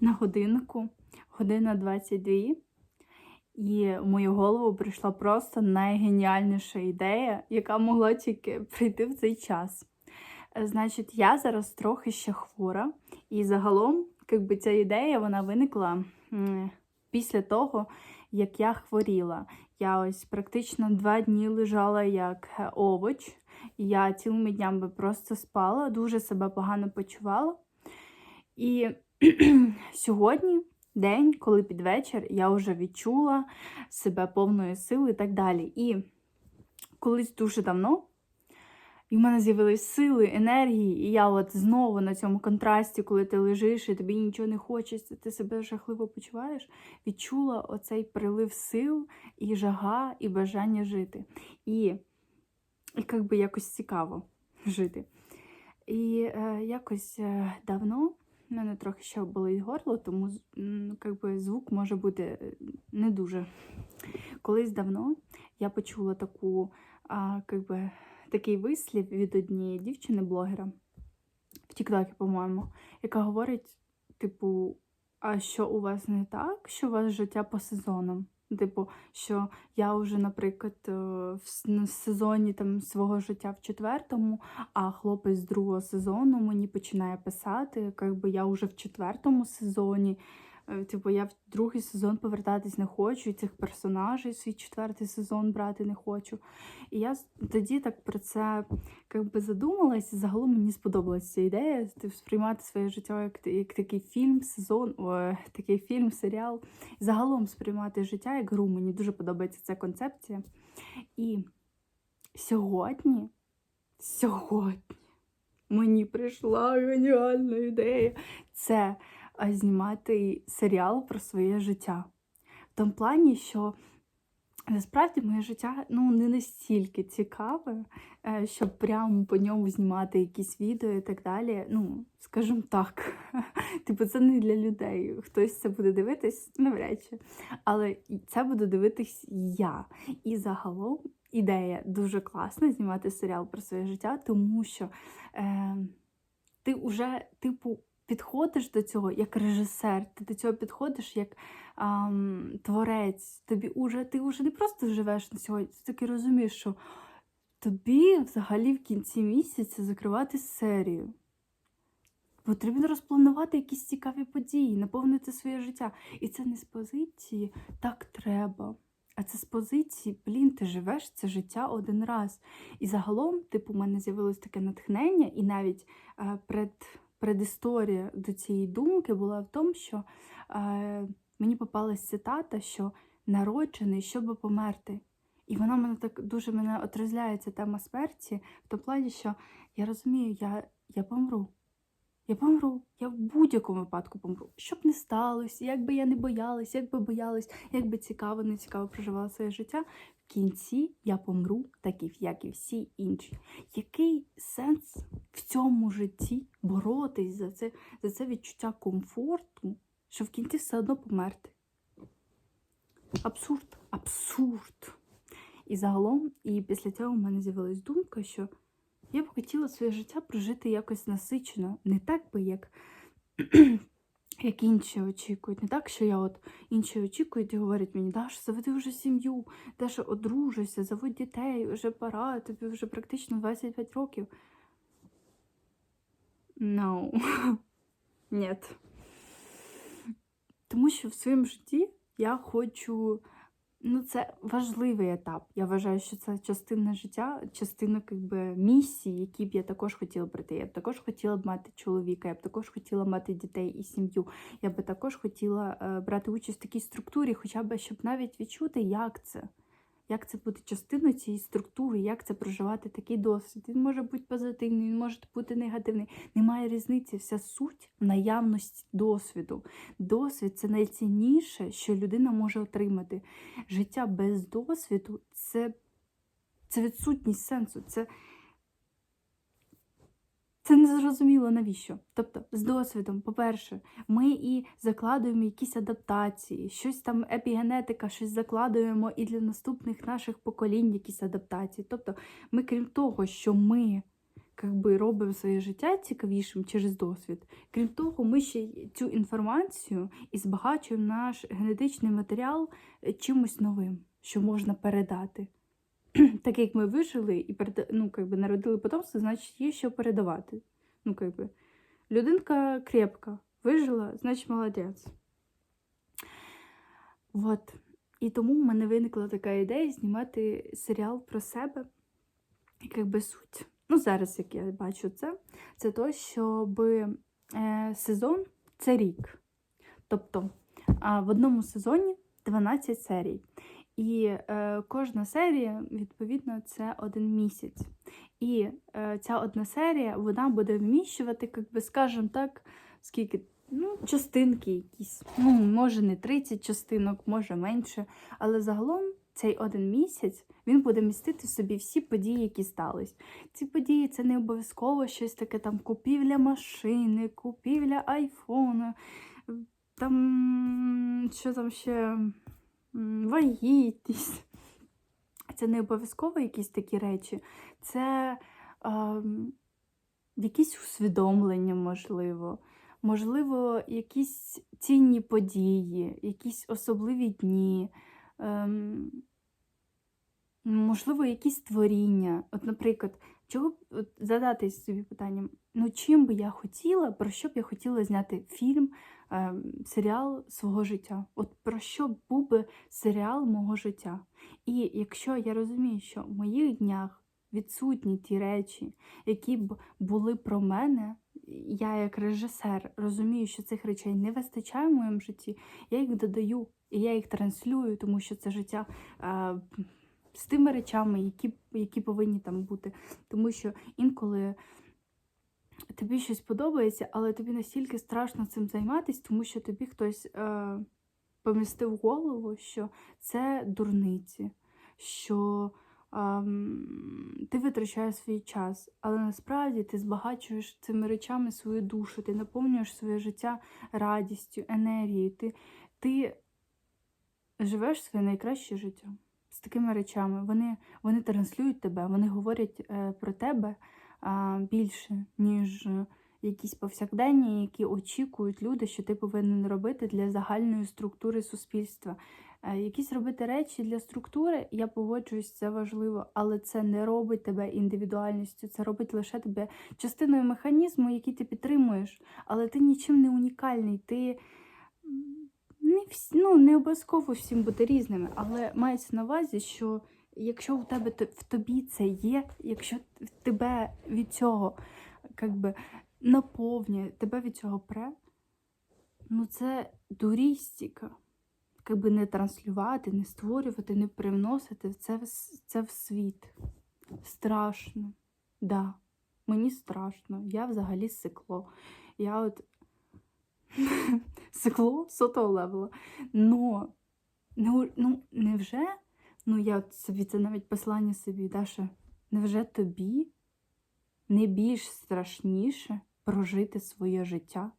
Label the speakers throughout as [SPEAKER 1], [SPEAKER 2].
[SPEAKER 1] на годиннику, година 22. І в мою голову прийшла просто найгеніальніша ідея, яка могла тільки прийти в цей час. Е, Значить, я зараз трохи ще хвора, і загалом, якби ця ідея вона виникла після того, як я хворіла. Я ось практично два дні лежала як е, овоч. і Я цілими днями просто спала, дуже себе погано почувала. І сьогодні, день, коли під вечір, я вже відчула себе повною сили і так далі. І колись дуже давно. І в мене з'явились сили, енергії, і я от знову на цьому контрасті, коли ти лежиш і тобі нічого не хочеться, ти себе жахливо почуваєш, відчула оцей прилив сил, і жага, і бажання жити. І, і як якось цікаво жити. І е, якось е, давно мене трохи ще болить горло, тому з- би, звук може бути е, не дуже. Колись давно я почула таку, а, як би, такий вислів від однієї дівчини-блогера в Тіктокі, по-моєму, яка говорить, типу, а що у вас не так, що у вас життя по сезонам? Типу, що я вже, наприклад, е, в сезоні там свого життя в четвертому, а хлопець другого сезону мені починає писати, якби я вже в четвертому сезоні. Е, Типу, я в другий сезон повертатись не хочу, і цих персонажей свій четвертий сезон брати не хочу. І я тоді так про це би задумалась, і загалом мені сподобалася ця ідея типу, сприймати своє життя як, як такий фільм, сезон, о, такий фільм, серіал. Загалом сприймати життя як гру. Мені дуже подобається ця концепція. І сьогодні, сьогодні мені прийшла геніальна ідея. Це знімати серіал про своє життя. В тому плані, що насправді моє життя ну, не настільки цікаве, е, щоб прямо по ньому знімати якісь відео і так далі. Ну, скажімо так, типу, це не для людей. Хтось це буде дивитись, навряд чи. Але це буду дивитись я. І загалом ідея дуже класна знімати серіал про своє життя, тому що е, ти вже, типу, підходиш до цього як режисер, ти до цього підходиш як ам, творець. Тобі уже, ти вже не просто живеш на сьогодні, ти таки розумієш, що тобі взагалі в кінці місяця закривати серію. Потрібно розпланувати якісь цікаві події, наповнити своє життя. І це не з позиції так треба. А це з позиції, блін, ти живеш це життя один раз. І загалом, типу, у мене з'явилось таке натхнення, і навіть е, пред, предісторія до цієї думки була в тому, що е, мені попалась цитата, що народжений, щоб померти. І вона мене так дуже мене отрізляє ця тема смерті, в тому плані, що я розумію, я, я помру. Я помру, я в будь-якому випадку помру. Що б не сталося, як би я не боялась, як би боялась, як би цікаво, не цікаво проживала своє життя. В кінці я помру, так і як і всі інші. Який сенс в цьому житті боротись за це, за це відчуття комфорту, що в кінці все одно померти? Абсурд, абсурд. І загалом, і після цього в мене з'явилась думка, що я б хотіла своє життя прожити якось насичено, не так би, як, як інші очікують. Не так, що я от інші очікують і говорять мені, Даша, заведи вже сім'ю, Даша, одружуйся, заводь дітей, вже пора, тобі вже практично 25 років. No. Нет. Тому що в своєму житті я хочу. Ну, це важливий етап. Я вважаю, що це частина життя, частина якби, місії, які б я також хотіла пройти. Я б також хотіла б мати чоловіка, я б також хотіла мати дітей і сім'ю. Я б також хотіла е, брати участь в такій структурі, хоча б щоб навіть відчути, як це. Як це бути частиною цієї структури, як це проживати такий досвід. Він може бути позитивний, він може бути негативний. Немає різниці. Вся суть наявності досвіду. Досвід це найцінніше, що людина може отримати. Життя без досвіду це, це відсутність сенсу. Це, це незрозуміло навіщо. Тобто, з досвідом, по-перше, ми і закладуємо якісь адаптації, щось там епігенетика, щось закладуємо і для наступних наших поколінь якісь адаптації. Тобто, ми, крім того, що ми якби, робимо своє життя цікавішим через досвід. Крім того, ми ще цю інформацію і збагачуємо наш генетичний матеріал е, чимось новим, що можна передати. Так як ми вижили і ну, как би, народили потомство, значить є що передавати. Ну, как би. Людинка крепка, вижила, значить молодець. От. І тому в мене виникла така ідея знімати серіал про себе, як би суть. Ну, зараз, як я бачу це, це то, щоб е, сезон це рік. Тобто в одному сезоні 12 серій. І е, кожна серія, відповідно, це один місяць. І е, ця одна серія вона буде вміщувати, як би, скажімо так, скільки ну, частинки якісь. Ну, може, не 30 частинок, може менше. Але загалом цей один місяць він буде містити в собі всі події, які стались. Ці події це не обов'язково щось таке там купівля машини, купівля айфону, там що там ще вагітність. Це не обов'язково якісь такі речі. Це ем, якісь усвідомлення, можливо. Можливо, якісь цінні події, якісь особливі дні, ем, можливо, якісь творіння. От, наприклад, чого б задати собі питанням, ну чим би я хотіла, про що б я хотіла зняти фільм, серіал свого життя? От про що був би серіал мого життя? І якщо я розумію, що в моїх днях відсутні ті речі, які б були про мене, я як режисер розумію, що цих речей не вистачає в моєму житті, я їх додаю і я їх транслюю, тому що це життя з тими речами, які, які повинні там бути. Тому що інколи тобі щось подобається, але тобі настільки страшно цим займатися, тому що тобі хтось е, помістив голову, що це дурниці, що ем, ти витрачаєш свій час, але насправді ти збагачуєш цими речами свою душу, ти наповнюєш своє життя радістю, енергією. Ти, ти живеш своє найкраще життя з такими речами. Вони, вони транслюють тебе, вони говорять е, про тебе більше, ніж е, якісь повсякденні, які очікують люди, що ти повинен робити для загальної структури суспільства. Е, Якісь робити речі для структури, я погоджуюсь, це важливо, але це не робить тебе індивідуальністю, це робить лише тебе частиною механізму, який ти підтримуєш, але ти нічим не унікальний. Ти не, всі, ну, не обов'язково всім бути різними, але мається на увазі, що якщо у тебе в тобі це є, якщо тебе від цього как би, наповнює, тебе від цього пре, ну це дурістика. Как би не транслювати, не створювати, не привносити це, це в світ. Страшно. Да, мені страшно. Я взагалі сикло. Я от сикло сотого левела. Но ну, невже, ну я собі це навіть послання собі, Даша, невже тобі не більш страшніше прожити своє життя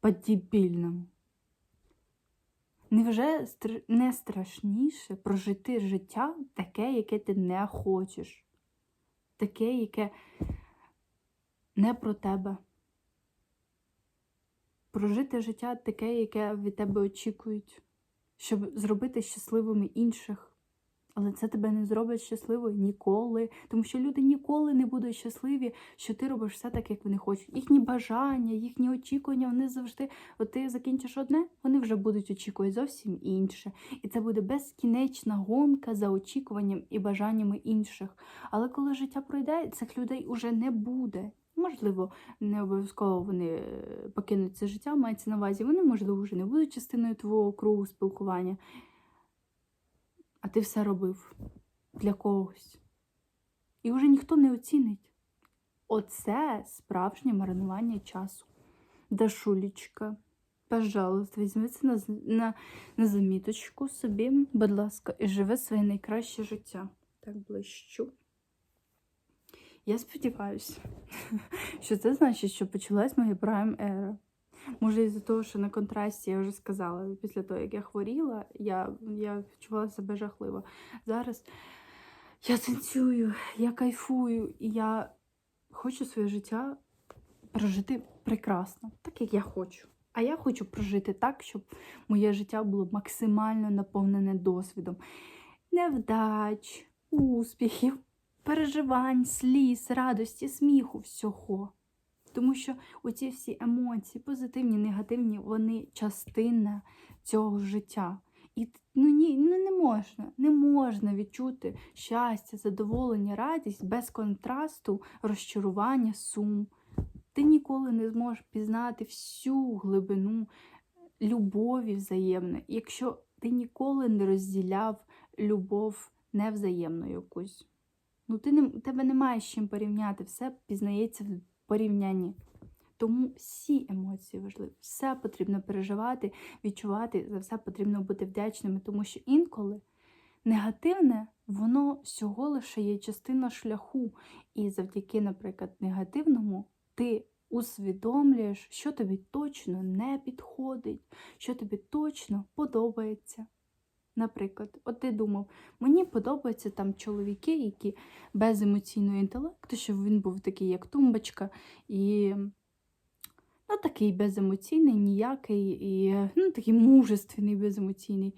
[SPEAKER 1] по-дебільному? Невже не страшніше прожити життя таке, яке ти не хочеш? Таке, яке не про тебе. Прожити життя таке, яке від тебе очікують, щоб зробити щасливими інших. Але це тебе не зробить щасливою ніколи, тому що люди ніколи не будуть щасливі, що ти робиш все так, як вони хочуть. Їхні бажання, їхні очікування, вони завжди, от ти закінчиш одне, вони вже будуть очікувати зовсім інше. І це буде безкінечна гонка за очікуванням і бажаннями інших. Але коли життя пройде, цих людей уже не буде. Можливо, не обов'язково вони е, покинуть це життя, мається на увазі. Вони, можливо, вже не будуть частиною твого кругу спілкування. А ти все робив для когось. І вже ніхто не оцінить. Оце справжнє маринування часу. Дашулечка, пожалуйста, візьми це на, на, на заміточку собі, будь ласка, і живи своє найкраще життя. Так блищу. Я сподіваюся, що це значить, що почалась моя прайм ера. Може, із-за того, що на контрасті я вже сказала, після того, як я хворіла, я, я відчувала себе жахливо. Зараз я танцюю, я кайфую, і я хочу своє життя прожити прекрасно, так як я хочу. А я хочу прожити так, щоб моє життя було максимально наповнене досвідом невдач, успіхів, переживань, сліз, радості, сміху, всього. Тому що оці всі емоції, позитивні, негативні, вони частина цього життя. І ну, ні, ну не можна, не можна відчути щастя, задоволення, радість без контрасту, розчарування, сум. Ти ніколи не зможеш пізнати всю глибину любові взаємної, якщо ти ніколи не розділяв любов невзаємну якусь. Ну, ти не, тебе немає з чим порівняти, все пізнається порівнянні. Тому всі емоції важливі, все потрібно переживати, відчувати, за все потрібно бути вдячними, тому що інколи негативне, воно всього лише є частина шляху. І завдяки, наприклад, негативному ти усвідомлюєш, що тобі точно не підходить, що тобі точно подобається. Наприклад, от ти думав, мені подобаються там чоловіки, які без емоційного інтелекту, щоб він був такий, як тумбочка, і ну, такий беземоційний, ніякий, і ну, такий мужественний, беземоційний.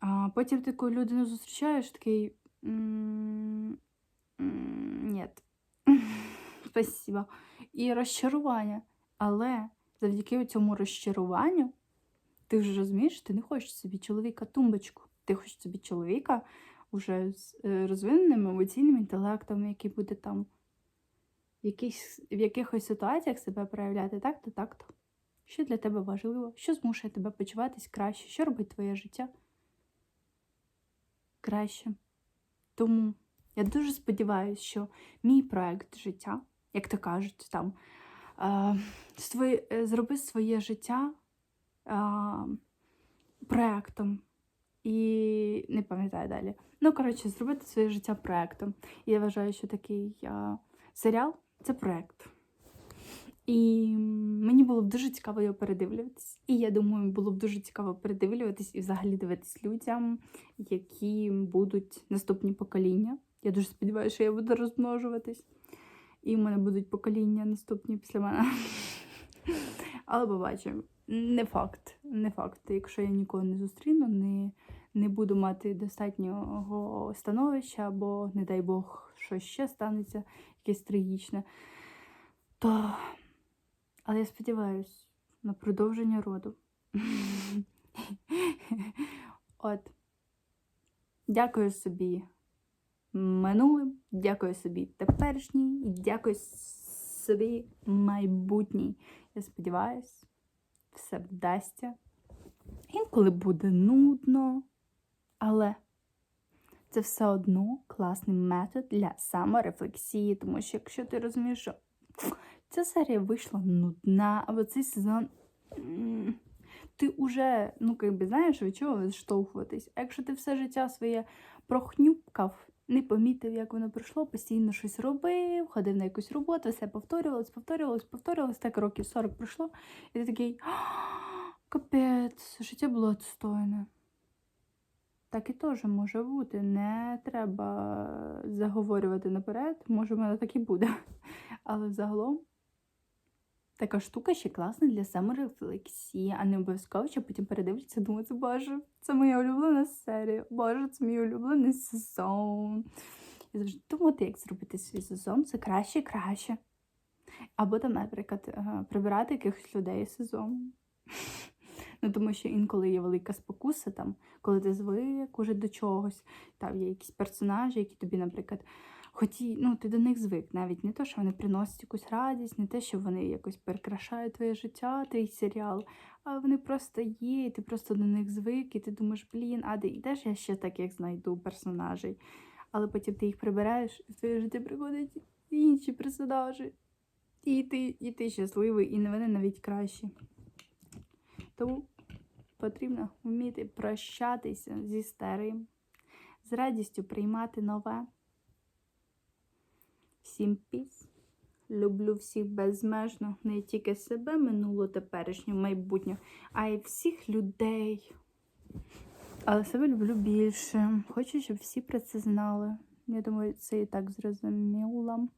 [SPEAKER 1] А потім таку людину зустрічаєш, такий. «М, м, Ні. Спасибо. І розчарування. Але завдяки цьому розчаруванню ти вже розумієш, ти не хочеш собі чоловіка тумбочку. Ти хочеш собі чоловіка вже з е, розвиненим емоційним інтелектом, який буде там в, якихось, ситуаціях себе проявляти так-то, так-то. Що для тебе важливо? Що змушує тебе почуватись краще? Що робить твоє життя краще? Тому я дуже сподіваюся, що мій проект життя, як то кажуть, там е, своє, е, зроби своє життя проектом. І не пам'ятаю далі. Ну, коротше, зробити своє життя проектом. І я вважаю, що такий е, серіал це проект. І мені було б дуже цікаво його передивлюватись. І я думаю, було б дуже цікаво передивлюватись і взагалі дивитись людям, які будуть наступні покоління. Я дуже сподіваюся, що я буду розмножуватись. І в мене будуть покоління наступні після мене. Але побачимо. Не факт. Не факт. Якщо я нікого не зустріну, не, не буду мати достатнього становища, або, не дай Бог, щось ще станеться, якесь трагічне, то. Але я сподіваюся на продовження роду. От. Дякую собі минулим, дякую собі теперішній і дякую собі майбутній. Я сподіваюся, все вдасться. Інколи буде нудно, але це все одно класний метод для саморефлексії, тому що якщо ти розумієш, що ця серія вийшла нудна, або цей сезон. Ти вже, ну, якби знаєш, від чого відштовхуватись. А якщо ти все життя своє прохнюпкав, не помітив, як воно пройшло, постійно щось робив, ходив на якусь роботу, все повторювалось, повторювалось, повторювалось, так років 40 пройшло, і ти такий капець, життя було відстойне. Так і теж може бути. Не треба заговорювати наперед, може, в мене так і буде. Але загалом така штука ще класна для саморефлексії, а не обов'язково, що потім передивляться, і думати, боже, це моя улюблена серія, боже, це мій улюблений сезон. І завжди думати, як зробити свій сезон, це краще і краще. Або там, наприклад, е, прибирати якихось людей сезон. Ну, тому що інколи є велика спокуса, там, коли ти звик уже до чогось, там є якісь персонажі, які тобі, наприклад, хоті, ну, ти до них звик, навіть не те, що вони приносять якусь радість, не те, що вони якось перекрашають твоє життя, твій серіал, а вони просто є, і ти просто до них звик, і ти думаєш, блін, а де йдеш, я ще таких знайду персонажей. Але потім ти їх прибираєш, і в твоє життя приходять інші персонажі. І ти, і ти щасливий, і вони навіть кращі. Тому потрібно вміти прощатися зі старим, з радістю приймати нове. Всім піс. Люблю всіх безмежно, не тільки себе, минуло, теперішнє, майбутнє, а й всіх людей. Але себе люблю більше. Хочу, щоб всі про це знали. Я думаю, це і так зрозуміло.